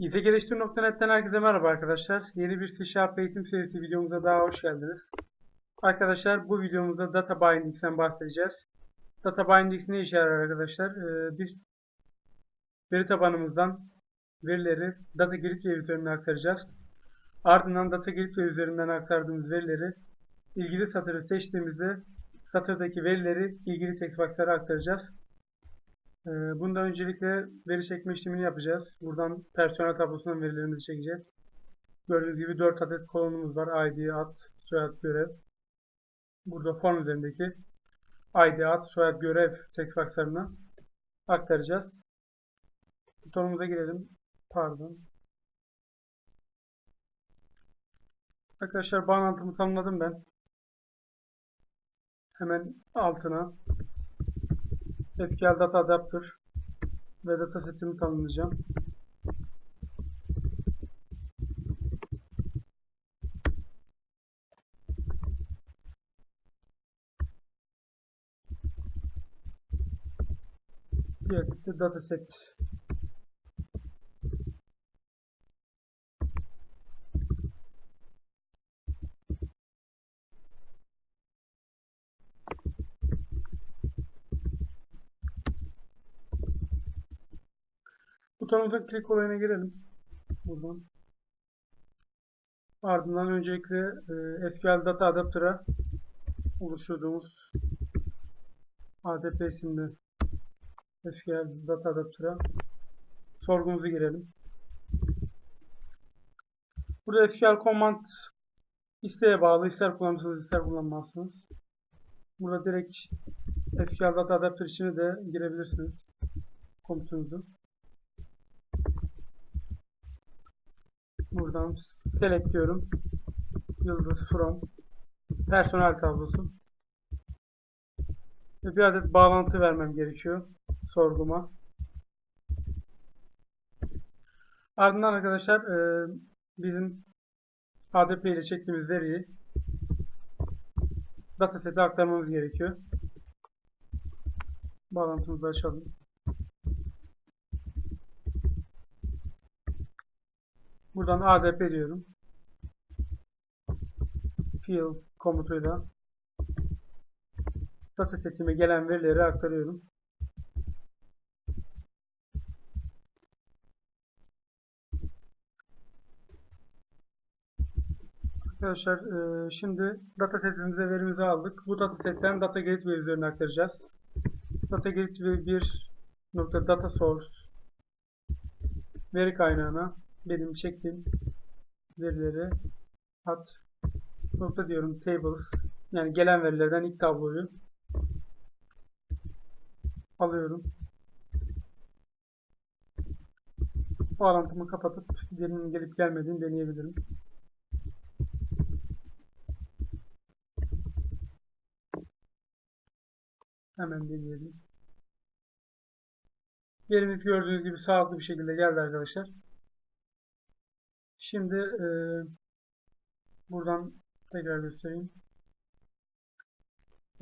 İTGeliştir.net'ten herkese merhaba arkadaşlar. Yeni bir C eğitim serisi videomuza daha hoş geldiniz. Arkadaşlar bu videomuzda Data Bindings'ten bahsedeceğiz. Data Bindings ne işe yarar arkadaşlar? Ee, biz veri tabanımızdan verileri Data Gateway üzerinden aktaracağız. Ardından Data Gateway üzerinden aktardığımız verileri ilgili satırı seçtiğimizde satırdaki verileri ilgili text box'lara aktaracağız. Ee, Bunda öncelikle veri çekme işlemini yapacağız. Buradan personel tablosundan verilerimizi çekeceğiz. Gördüğünüz gibi 4 adet kolonumuz var. ID, ad, soyad, görev. Burada form üzerindeki ID, ad, soyad, görev text box'larına aktaracağız. Butonumuza girelim. Pardon. Arkadaşlar bağlantımı tanımladım ben. Hemen altına SQL Data Adapter ve data setimi tanımlayacağım. De data set. Butonumuza klik olayına girelim. Buradan. Ardından öncelikle e, SQL Data Adapter'a oluşturduğumuz ADP isimli SQL Data Adapter'a sorgumuzu girelim. Burada SQL Command isteğe bağlı. ister kullanırsınız ister kullanmazsınız. Burada direkt SQL Data Adapter içine de girebilirsiniz. Komutunuzu. Buradan select diyorum. Yıldız from personel tablosu. Ve bir adet bağlantı vermem gerekiyor sorguma. Ardından arkadaşlar e, bizim ADP ile çektiğimiz veriyi datasete aktarmamız gerekiyor. Bağlantımızı açalım. Buradan ADP diyorum. Fill komutuyla datasetime gelen verileri aktarıyorum. Arkadaşlar e, şimdi datasetimize verimizi aldık. Bu datasetten data gateway üzerine aktaracağız. Data gateway bir nokta data source veri kaynağına benim çektiğim verileri at nokta diyorum tables yani gelen verilerden ilk tabloyu alıyorum. Bağlantımı kapatıp verinin gelip gelmediğini deneyebilirim. Hemen deneyelim. Verimiz gördüğünüz gibi sağlıklı bir şekilde geldi arkadaşlar. Şimdi e, buradan tekrar göstereyim.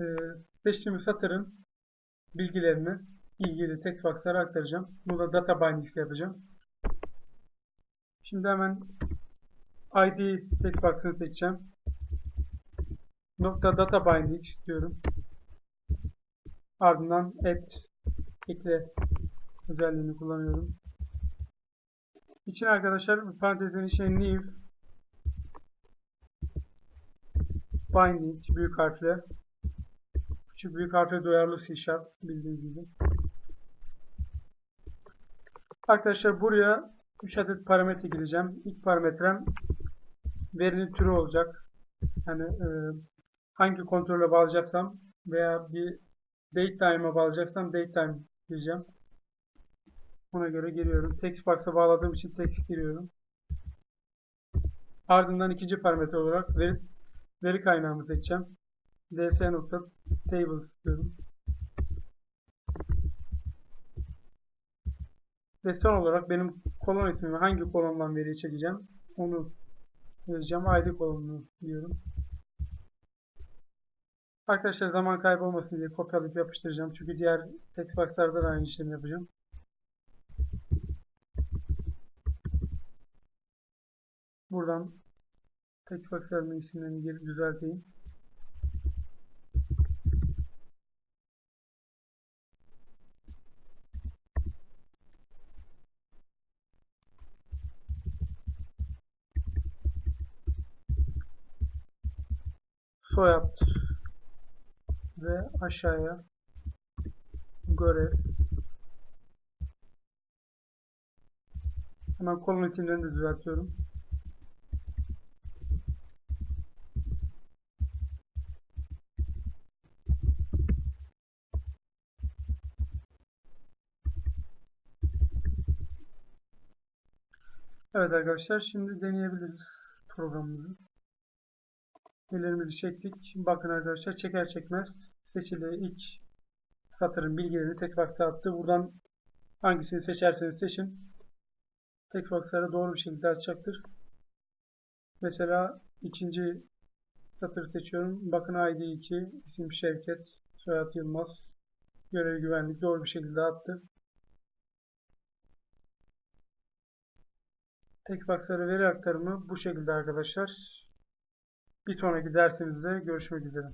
E, seçtiğimiz satırın bilgilerini ilgili text box'lara aktaracağım. Burada data bindings yapacağım. Şimdi hemen ID text box'ını seçeceğim. Nokta data bindings diyorum. Ardından add ekle özelliğini kullanıyorum. İçin arkadaşlar parantezin içine new binding büyük harfle küçük büyük harfle duyarlı C sharp bildiğiniz gibi. Arkadaşlar buraya 3 adet parametre gireceğim. İlk parametrem verinin türü olacak. Yani e, hangi kontrole bağlayacaksam veya bir date time'a bağlayacaksam date time gireceğim. Ona göre giriyorum. Text box'a bağladığım için text giriyorum. Ardından ikinci parametre olarak veri, veri kaynağımı seçeceğim. ds.tables diyorum. Ve son olarak benim kolon ismimi hangi kolondan veriyi çekeceğim onu yazacağım. ID kolonunu diyorum. Arkadaşlar zaman kaybı diye kopyalayıp yapıştıracağım. Çünkü diğer text box'larda da aynı işlemi yapacağım. Buradan text box'ların isimlerini girip düzelteyim. Soyad ve aşağıya görev Hemen kolon isimlerini de düzeltiyorum. Evet arkadaşlar şimdi deneyebiliriz programımızı. Bilgilerimizi çektik. Bakın arkadaşlar çeker çekmez seçili ilk satırın bilgilerini tek vakte attı. Buradan hangisini seçerseniz seçin. Tek vaktları doğru bir şekilde açacaktır. Mesela ikinci satırı seçiyorum. Bakın ID 2, isim Şevket, soyad Yılmaz, görev güvenlik doğru bir şekilde attı. Tek vaktları veri aktarımı bu şekilde arkadaşlar. Bir sonraki dersimizde görüşmek üzere.